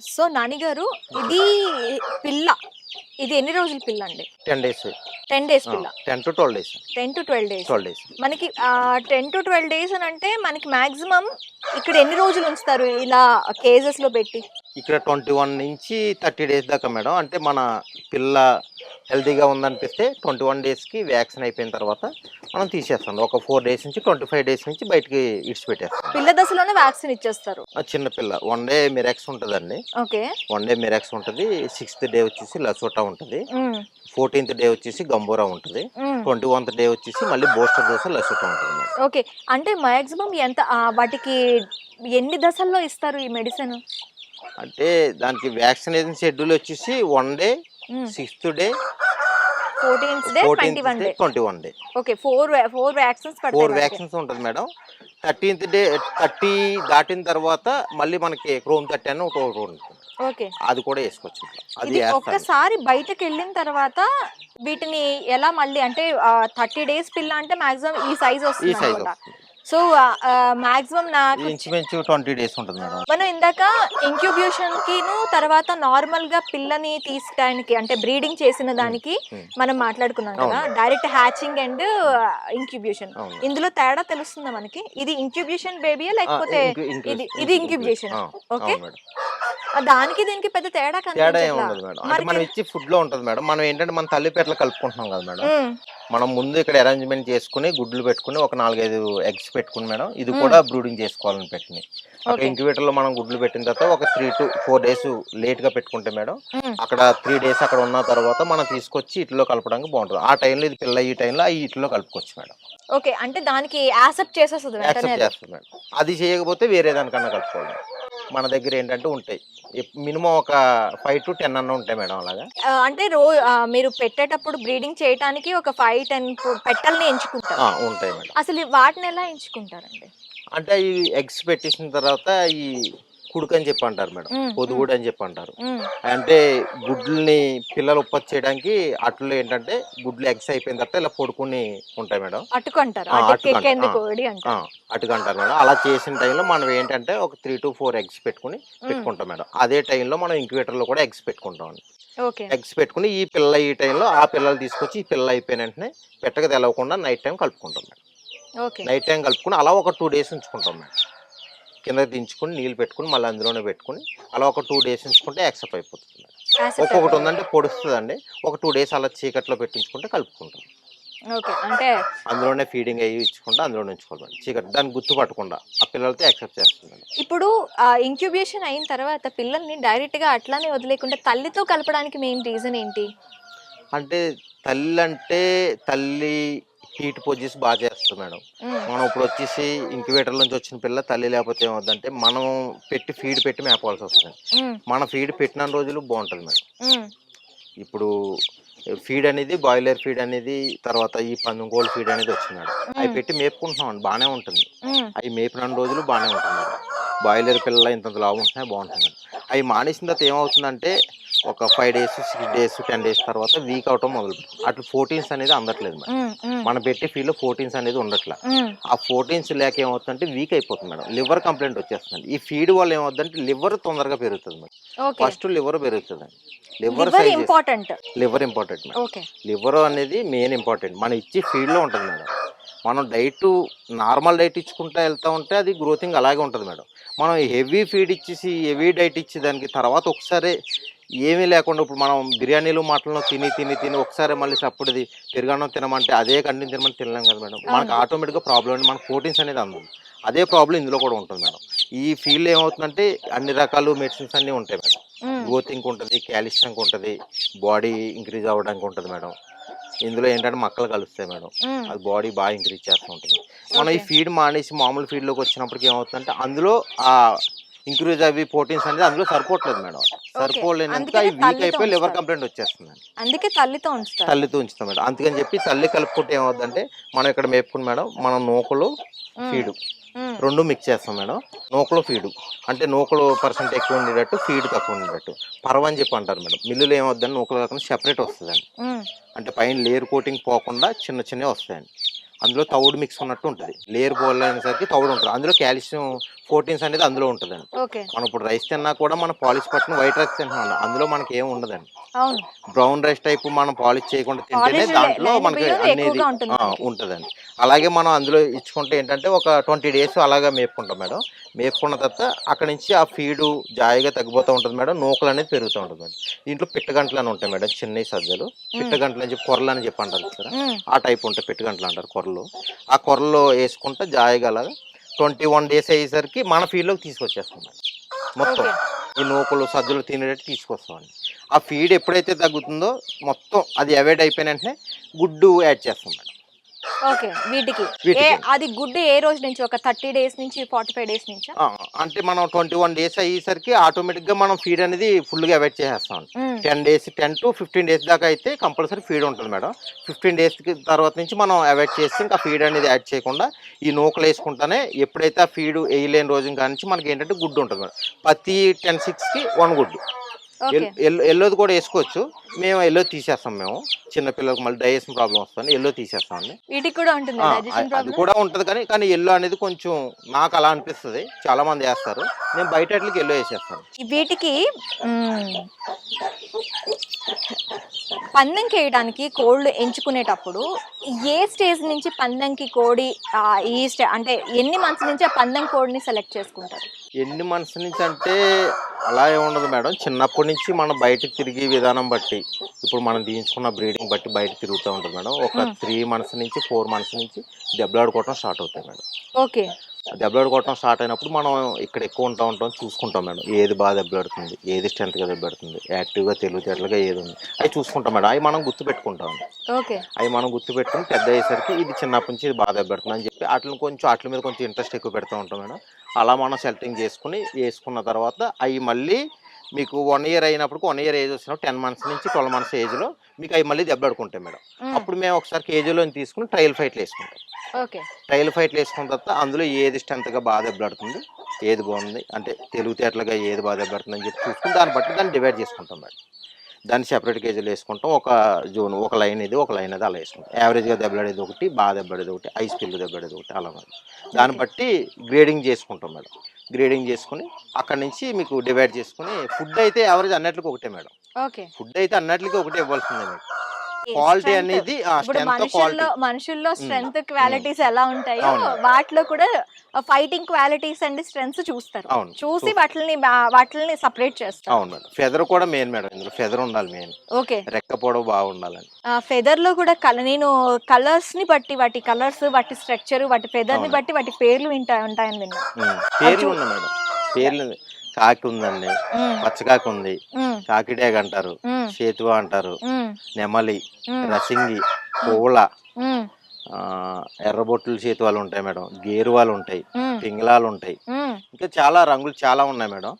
So నానిగారు ఇది పిల్ల. ఇది ఎన్ని రోజుల పిల్ల అండి? Ten days. టెన్ డేస్ పిల్ల. Ten to twelve days. Ten to twelve days. Twelve days. మనకి టెన్ టు ట్వెల్వ్ డేస్ అని అంటే మనకి మాక్సిమం ఇక్కడ ఎన్ని రోజులు ఉంచుతారు ఇలా కేజెస్లో పెట్టి? ఇక్కడ ట్వంటీ వన్ నుంచి థర్టీ డేస్ దాకా మేడం. అంటే మన పిల్ల హెల్తీగా ఉందనిపిస్తే ట్వంటీ వన్ డేస్కి వ్యాక్సిన్ అయిపోయిన తర్వాత మనం తీసేస్తాం. ఒక ఫోర్ డేస్ నుంచి ట్వంటీ ఫైవ్ డేస్ నుంచి బయటికి ఇడిచిపెట్టేస్తాం పిల్ల దశలోనే వ్యాక్సిన్ ఇచ్చేస్తారు. ఆ చిన్న పిల్ల. వన్ డే మిరాక్స్ ఉంటుందండి. ఓకే. వన్ డే మిరాక్స్ ఉంటుంది. సిక్స్త్ డే వచ్చేసి లసోటా ఉంటుంది. ఫోర్టీన్త్ డే వచ్చేసి గంబోరా ఉంటుంది. ట్వంటీ వన్త్ డే వచ్చేసి మళ్ళీ బూస్టర్ డోస్ లసోటా ఉంటుంది ఓకే. అంటే మాక్సిమం ఎంత వాటికి ఎన్ని దశల్లో ఇస్తారు ఈ మెడిసిన్ అంటే దానికి వ్యాక్సినేషన్ షెడ్యూల్ వచ్చేసి one day sixth day twenty one day okay four four vaccines four vaccines ఉంటుంది మేడం. థర్టీన్త్ డే థర్టీ దాటిన తర్వాత మళ్ళీ మనకి క్రోమ్ థర్టీ అని ఒకటి ఉంటుంది. ఓకే. అది కూడా వేసుకోవచ్చు. అది ఒక్కసారి బయటకు వెళ్ళిన తర్వాత వీటిని ఎలా మళ్ళీ అంటే థర్టీ డేస్ పిల్ల అంటే మాక్సిమం ఈ సైజ్ ఈ వస్తుంది. సో మాక్సిమం నాకు ఇంచుమించు ట్వంటీ డేస్ ఉంటుంది మేడం. మనం ఇందాక ఇంక్యుబేషన్ కిను తర్వాత నార్మల్గా పిల్లని తీసడానికి అంటే బ్రీడింగ్ చేసిన దానికి. మనం మాట్లాడుకున్నాం కదా. Direct hatching and incubation. అవును. ఇందులో తేడా తెలుస్తుందా మనకి? ఇది ఇంక్యుబేషన్ బేబీయా లేకపోతే ఇది- ఇది ఇంకు- incubation. ఆ, ఓకే? దానికి దీనికి పెద్ద తేడా తేడా ఏమి. ఉండదు మేడం అంటే మనం ఇచ్చి ఫుడ్లో ఉంటుంది మేడం మనం ఏంటంటే మన తల్లి పెట్టలు కలుపుకుంటున్నాం కదా మేడం. మనం ముందు ఇక్కడ అరేంజ్మెంట్ చేసుకుని గుడ్లు పెట్టుకుని ఒక నాలుగైదు ఎగ్స్ పెట్టుకుని మేడం ఇది. కూడా బ్రూడింగ్ చేసుకోవాలని అక్కడ ఓకే. ఇంక్యుబేటర్లో మనం గుడ్లు పెట్టిన తర్వాత ఒక త్రీ టు ఫోర్ డేస్ లేట్గా పెట్టుకుంటే మేడం. అక్కడ త్రీ డేస్ అక్కడ ఉన్న తర్వాత మనం తీసుకొచ్చి ఇట్లో కలపడానికి బాగుంటుంది ఆ టైంలో ఇది పిల్ల ఈ టైంలో ఈ ఇట్లో కలుపుకోవచ్చు మేడం ఓకే అంటే దానికి యాక్సెప్ట్ చేసేస్తుంది యాక్సెప్ట్. చేస్తుంది మేడం అది చేయకపోతే వేరే దానికన్నా కలుపుకోవాలి మన దగ్గర ఏంటంటే ఉంటాయి. మినిమం ఒక ఫైవ్ టు టెన్ అన్న ఉంటాయి మేడం అలాగా? అంటే రో మీరు పెట్టేటప్పుడు బ్రీడింగ్ చేయడానికి ఒక ఫైవ్ టెన్ పెట్టల్ని ఎంచుకుంటారు. ఉంటాయి మేడం. అసలు వాటిని ఎలా ఎంచుకుంటారండి? అంటే ఈ ఎగ్స్ పెట్టేసిన తర్వాత ఈ కుడుకు అని చెప్పి అంటారు మేడం. పొదుగుడు అని చెప్పి అంటారు. అంటే గుడ్లని పిల్లలు ఉత్పత్తి చేయడానికి అట్లు ఏంటంటే గుడ్లు ఎగ్స్ అయిపోయిన తర్వాత ఇలా పొడుకుని ఉంటాయి మేడం. అటుకంటారు. అంటారు. మేడం. అలా చేసిన టైంలో మనం ఏంటంటే ఒక త్రీ టు ఫోర్ ఎగ్స్ పెట్టుకుని పెట్టుకుంటాం మేడం. అదే టైంలో మనం ఇంక్యుబేటర్లో కూడా ఎగ్స్ పెట్టుకుంటాం ఎగ్స్ పెట్టుకుని ఈ పిల్ల ఈ టైంలో ఆ పిల్లలు తీసుకొచ్చి ఈ పిల్ల అయిపోయిన వెంటనే పెట్టక తెలవకుండా నైట్ టైం కలుపుకుంటాం మేడం. నైట్ టైం కలుపుకుని అలా ఒక టూ డేస్ ఉంచుకుంటాం మేడం. కింద దించుకుని నీళ్ళు పెట్టుకుని మళ్ళీ అందులోనే పెట్టుకుని అలా ఒక టూ డేస్ ఉంచుకుంటే యాక్సెప్ట్ అయిపోతుంది ఒక్కొక్కటి. ఉందంటే పొడుస్తుందండి. ఒక టూ డేస్ అలా చీకట్లో పెట్టించుకుంటే కలుపుకుంటాం. అంటే అందులోనే ఫీడింగ్ అయ్యి ఇచ్చుకుంటే అందులోనే ఉంచుకోవాలి చీకటి దాన్ని గుర్తు పట్టకుండా ఆ పిల్లలతో యాక్సెప్ట్ చేస్తుంది ఇప్పుడు ఇంక్యుబేషన్ అయిన తర్వాత పిల్లల్ని డైరెక్ట్గా అట్లానే వదిలేకుండా తల్లితో కలపడానికి మెయిన్ రీజన్ ఏంటి? అంటే తల్లి అంటే తల్లి హీట్ పొజిస్ బాగా చేస్తుంది మేడం. మనం ఇప్పుడు వచ్చేసి ఇంక్యుబేటర్ నుంచి వచ్చిన పిల్ల తల్లి లేకపోతే ఏమవుతుందంటే మనం పెట్టి ఫీడ్ పెట్టి మేపవలసి వస్తుంది. మన ఫీడ్ పెట్టిన రోజులు బాగుంటుంది మేడం. ఇప్పుడు ఫీడ్ అనేది బాయిలర్ ఫీడ్ అనేది తర్వాత ఈ పందుకోళ్ళ ఫీడ్ అనేది వచ్చింది మేడం అవి పెట్టి మేపుకుంటున్నాం అండి బాగానే ఉంటుంది. అవి మేపిన రోజులు బాగానే ఉంటుంది బాయిలర్ పిల్లలు ఇంత లావు ఉంటున్నాయి బాగుంటుంది మేడం అవి మానేసిన తర్వాత ఏమవుతుందంటే ఒక five days six days ten days తర్వాత వీక్ అవటం మొదలు అట్లా ఫోర్టీన్స్ అనేది అందట్లేదు మేడం. మనం పెట్టే ఫీల్డ్లో ఫోర్టీన్స్ అనేది ఉండట్లే. ఆ ఫోర్టీన్స్ లేక ఏమవుతుందంటే వీక్ అయిపోతుంది మేడం. లివర్ కంప్లైంట్ వచ్చేస్తుంది. ఈ ఫీడ్ వల్ల ఏమవుతుందంటే లివర్ తొందరగా పెరుగుతుంది మేడం. ఫస్ట్ లివర్ పెరుగుతుంది. Liver important liver important liver అనేది మెయిన్ ఇంపార్టెంట్ మనం ఇచ్చే ఫీడ్లో ఉంటుంది మేడం. మనం డైట్ నార్మల్ డైట్ ఇచ్చుకుంటా వెళ్తా ఉంటే అది గ్రోతింగ్ అలాగే ఉంటుంది మేడం. మనం హెవీ ఫీడ్ ఇచ్చేసి హెవీ డైట్ ఇచ్చి దానికి తర్వాత ఒకసారి ఏమీ లేకుండా ఇప్పుడు మనం బిర్యానీలు మటన్లు తిని తిని తిని ఒకసారి మళ్ళీ సప్పుడుది పెరుగన్నం తినమంటే అదే కంటిన్యూ తినమని తినలేం కదా మేడం మనకు. ఆటోమేటిక్గా ప్రాబ్లం అండి మనకు ప్రోటీన్స్ అనేది అందదు అదే ప్రాబ్లం ఇందులో కూడా ఉంటుంది మేడం ఈ ఫీల్డ్ ఏమవుతుందంటే అన్ని రకాలు మెడిసిన్స్ అన్నీ ఉంటాయి మేడం. గ్రోతింగ్ ఉంటుంది కాల్షియంకి ఉంటుంది బాడీ ఇంక్రీజ్ అవ్వడానికి ఉంటుంది మేడం ఇందులో ఏంటంటే మక్కలు కలుస్తాయి మేడం. అది బాడీ బాగా ఇంక్రీజ్ చేస్తూ ఉంటుంది మనం ఈ. ఫీడ్ మానేసి మామూలు ఫీడ్లోకి వచ్చినప్పటికి ఏమవుతుందంటే అందులో ఆ ఇంక్రీజ్ అవి ప్రోటీన్స్ అనేది అందులో సరిపోవట్లేదు మేడం. అవి వీక్ అయిపోయి లివర్. కంప్లైంట్ వచ్చేస్తుంది. అందుకే తల్లితో ఉంచుతారు. తల్లితో ఉంచుతాం మేడం. అందుకని చెప్పి తల్లి కలుపుకుంటే ఏమవుతుందంటే మనం ఇక్కడ మేపుకుని మేడం మనం నూకలు. ఫీడ్ రెండు మిక్స్ చేస్తాం మేడం. నూకలో ఫీడు అంటే నూకలు పర్సెంట్ ఎక్కువ ఉండేటట్టు ఫీడ్ తక్కువ ఉండేటట్టు. పర్వ అని చెప్పి అంటారు మేడం. మిల్లులో ఏమవుద్దని నూకలు కాకుండా సెపరేట్ వస్తుందండి. అంటే పైన లేయర్ కోటింగ్ పోకుండా చిన్న చిన్నవి వస్తాయండి. అందులో తౌడు మిక్స్ ఉన్నట్టు ఉంటుంది. లేయర్ బోల్ అనేసరికి తౌడు ఉంటుంది. అందులో కాల్షియం ప్రోటీన్స్ అనేది అందులో ఉంటుందండి. ఓకే. మనం ఇప్పుడు రైస్ తిన్నా కూడా మనం పాలిష్ పట్టిన వైట్ రైస్ తింటున్నాం అందులో మనకి ఏం ఉండదండి. బ్రౌన్ రైస్ టైప్ మనం పాలిష్ చేయకుండా తింటేనే దాంట్లో మనకి అనేది. ఉంటుందండి. అలాగే మనం అందులో ఇచ్చుకుంటే ఏంటంటే ఒక ట్వంటీ డేస్ అలాగా మేపుకుంటాం మేడం. మేపుకున్న తర్వాత అక్కడ నుంచి ఆ ఫీడు జాయిగా తగ్గిపోతూ ఉంటుంది మేడం. నూకలు అనేది పెరుగుతూ ఉంటుంది మేడం. దీంట్లో పిట్టగంటలు అని ఉంటాయి మేడం చిన్న సజ్జలు. పిట్టగంటలు అని చెప్పి కొర్రలు అని చెప్పి అంటారు కదా. ఆ టైప్ ఉంటాయి పిట్టగంటలు అంటారు కొర్రలు. ఆ కొర్రలో వేసుకుంటే జాయిగా అలాగా ట్వంటీ వన్ డేస్ అయ్యేసరికి మన ఫీల్డ్లోకి తీసుకొచ్చేస్తాం మేడం. మొత్తం ఈ నూకలు సజ్జలు తినేటట్టు తీసుకొస్తామండి. ఆ ఫీడ్ ఎప్పుడైతే తగ్గుతుందో మొత్తం అది అవాయిడ్ అయిపోయిన వెంటనే గుడ్డు యాడ్ చేస్తాం మేడం. ఓకే వీటికి. అది గుడ్డు ఏ రోజు నుంచి? ఒక థర్టీ డేస్ నుంచి ఫార్టీ ఫైవ్ డేస్ నుంచి అంటే మనం ట్వంటీ వన్ డేస్ అయ్యేసరికి ఆటోమేటిక్గా మనం ఫీడ్ అనేది ఫుల్గా అవాయిడ్ చేసేస్తాం. Ten days ten to fifteen days దాకా అయితే కంపల్సరీ ఫీడ్ ఉంటుంది మేడం. ఫిఫ్టీన్ డేస్ తర్వాత నుంచి మనం అవాయిడ్ చేసి ఇంకా ఫీడ్ అనేది యాడ్ చేయకుండా ఈ నూకలు వేసుకుంటానే ఎప్పుడైతే ఆ ఫీడ్ వేయలేని రోజు కానీ మనకి ఏంటంటే గుడ్డు ఉంటుంది మేడం. ప్రతి టెన్ సిక్స్కి వన్ గుడ్డు. ఎల్లోది కూడా వేసుకోవచ్చు. మేము ఎల్లో తీసేస్తాం మేము. చిన్న పిల్లలకు మళ్ళీ డైజెషన్ ప్రాబ్లం వస్తుంది. ఎల్లో తీసేస్తామండి. వీటికి కూడా ఉంటుంది అది కూడా ఉంటుంది కానీ కానీ ఎల్లో అనేది కొంచెం నాకు అలా అనిపిస్తుంది. చాలా మంది వేస్తారు. నేను బయట ఎల్లో వేసేస్తాను. వీటికి పందెంకి వేయడానికి కోళ్ళు ఎంచుకునేటప్పుడు ఏ స్టేజ్ నుంచి పందెంకి కోడి ఈ స్టే అంటే ఎన్ని మంత్స్ నుంచి ఆ పందెం కోడిని సెలెక్ట్ చేసుకుంటారు? ఎన్ని మంత్స్ నుంచి అంటే అలా ఏముండదు మేడం. చిన్నప్పటి నుంచి మనం బయట తిరిగే విధానం బట్టి ఇప్పుడు మనం తీయించుకున్న బ్రీడింగ్ బట్టి బయట తిరుగుతూ ఉంటుంది మేడం. ఒక. త్రీ మంత్స్ నుంచి ఫోర్ మంత్స్ నుంచి దెబ్బలాడుకోవటం స్టార్ట్ అవుతాయి మేడం. ఓకే. దెబ్బలాడుకోవటం స్టార్ట్ అయినప్పుడు మనం ఇక్కడ ఎక్కువ ఉంటా ఉంటాం చూసుకుంటాం మేడం. ఏది బాగా దెబ్బలాడుతుంది ఏది స్ట్రెంత్గా దెబ్బలాడుతుంది యాక్టివ్గా తెలివితేటలుగా ఏది ఉంది అవి చూసుకుంటాం మేడం. అవి మనం గుర్తుపెట్టుకుంటాం. ఓకే. అవి మనం గుర్తుపెట్టుకుని పెద్ద అయ్యేసరికి ఇది చిన్నప్పటి నుంచి ఇది బాగా దెబ్బలాడుతుంది అని వాటిని కొంచెం వాటి మీద కొంచెం ఇంట్రెస్ట్ ఎక్కువ పెడుతూ ఉంటాం మేడం. అలా మనం సెలెక్టింగ్ చేసుకుని వేసుకున్న తర్వాత అవి మళ్ళీ మీకు వన్ ఇయర్ అయినప్పుడు వన్ ఇయర్ ఏజ్ వచ్చినప్పుడు టెన్ మంత్స్ నుంచి ట్వెల్వ్ మంత్స్ ఏజ్లో మీకు అవి మళ్ళీ దెబ్బలాడుకుంటాయి మేడం. అప్పుడు మేము ఒకసారి కేజీలో తీసుకుని ట్రయల్ ఫైట్లు వేసుకుంటాం. ఓకే. ట్రయల్ ఫైట్లు వేసుకున్న తర్వాత అందులో ఏది స్ట్రెంత్గా బాగా దెబ్బలాడుతుంది ఏది బాగుంది అంటే తెలివితేటలుగా ఏది బాగా దెబ్బలాడుతుంది అని చెప్పి చూసుకుని దాన్ని బట్టి దాన్ని డివైడ్ చేసుకుంటాం మేడం. దాన్ని సెపరేట్ కేజీలు వేసుకుంటాం. ఒక జోన్ ఒక లైన్ ఇది ఒక లైన్ అది అలా వేసుకుంటాం. యావరేజ్గా దెబ్బలాడేది ఒకటి బాగా దెబ్బలాడేది ఒకటి ఐస్ పిల్లు దెబ్బలాడేది ఒకటి అలా మేడం దాన్ని బట్టి గ్రేడింగ్ చేసుకుంటాం మేడం. గ్రేడింగ్ చేసుకుని అక్కడి నుంచి మీకు డివైడ్ చేసుకుని ఫుడ్ అయితే యావరేజ్ అన్నట్లకి ఒకటే మేడం. ఓకే ఫుడ్ అయితే అన్నట్లకి ఒకటే ఇవ్వాల్సిందే మీకు క్వాలిటీ. అనేది ఇప్పుడు మనుషుల్లో మనుషుల్లో స్ట్రెంగ్త్ క్వాలిటీస్ ఎలా ఉంటాయో అవును. వాటిలో కూడా ఫైటింగ్ క్వాలిటీస్ అండ్ స్ట్రెంగ్స్ చూస్తారు. చూసి వాటిని వాటిని సపరేట్ చేస్తారు. అవును మేడం. ఫెదర్ కూడా మెయిన్ మేడం. ఇందులో ఫెదర్ ఉండాలి మెయిన్ ఓకే. రెక్క పొడవు బాగుండాలని. ఫెదర్లో కూడా కల నేను కలర్స్ని బట్టి వాటి కలర్స్ వాటి స్ట్రక్చర్ వాటి ఫెదర్ని. బట్టి వాటి పేర్లు వింటా ఉంటాయని విన్నా ఉమ్. పేర్లు ఉన్నాయి మేడం. పేర్లు కాకి ఉందండి పచ్చకాకి ఉంది కాకిడేగ అంటారు సేతువ అంటారు. నెమలి రసింగి పూల. ఎర్రబొట్లు చేతువాలు ఉంటాయి మేడం. గేరువాలు ఉంటాయి పింగళాలు ఉంటాయి. ఇంకా చాలా రంగులు చాలా ఉన్నాయి మేడం.